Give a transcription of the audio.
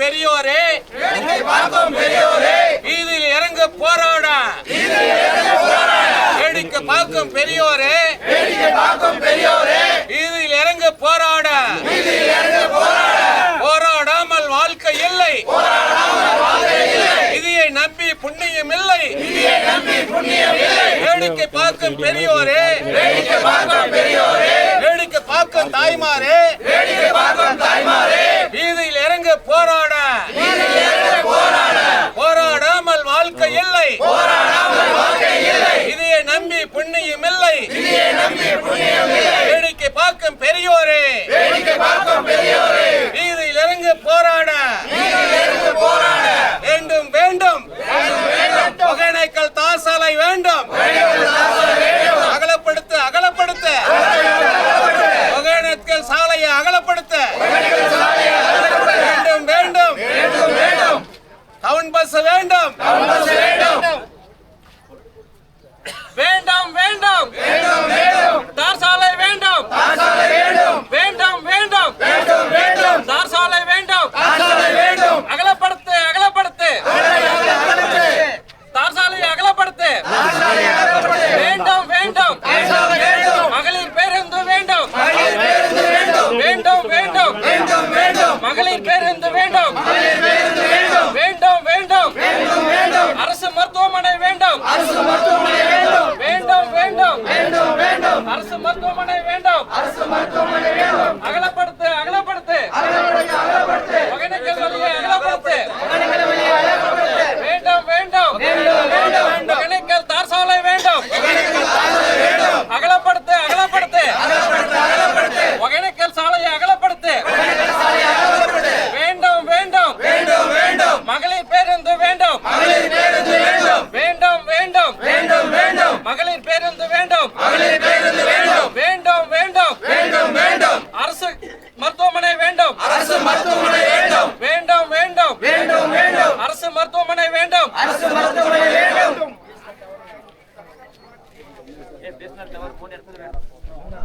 பெரியோரே. வீதியில் இறங்க போராட. வேடிக்கை பார்க்கும் பெரியோரே. வீதியில் இறங்க போராட. போராடாமல் வாழ்க்கை இல்லை. இதையை நம்பி புண்ணியம் இல்லை. வேடிக்கை பார்க்கும் பெரியோரே. வேடிக்கை பார்க்கும் தாய்மாரே. வீதியில் இறங்க போராட. வேடிக்கை பார்க்கும் பெரியோரே. வேடிக்கை பார்க்கும் பெரியோரே வீதியில் இறங்கு போராட. போராட வேண்டும். வேண்டும். ஒகேனக்கல் தாசாலை வேண்டும். வேண்டும். மகளிர் பேருந்து வேண்டும். வேண்டும். வேண்டும் வேண்டும். வேண்டும். வேண்டும் வேண்டும். அரசு மருத்துவமனை வேண்டும். அரசு மருத்துவமனை வேண்டும். வேண்டும் வேண்டும் வேண்டும் வேண்டும் அரசு மருத்துவமனை வேண்டும் அரசு மருத்துவமனை வேண்டும்.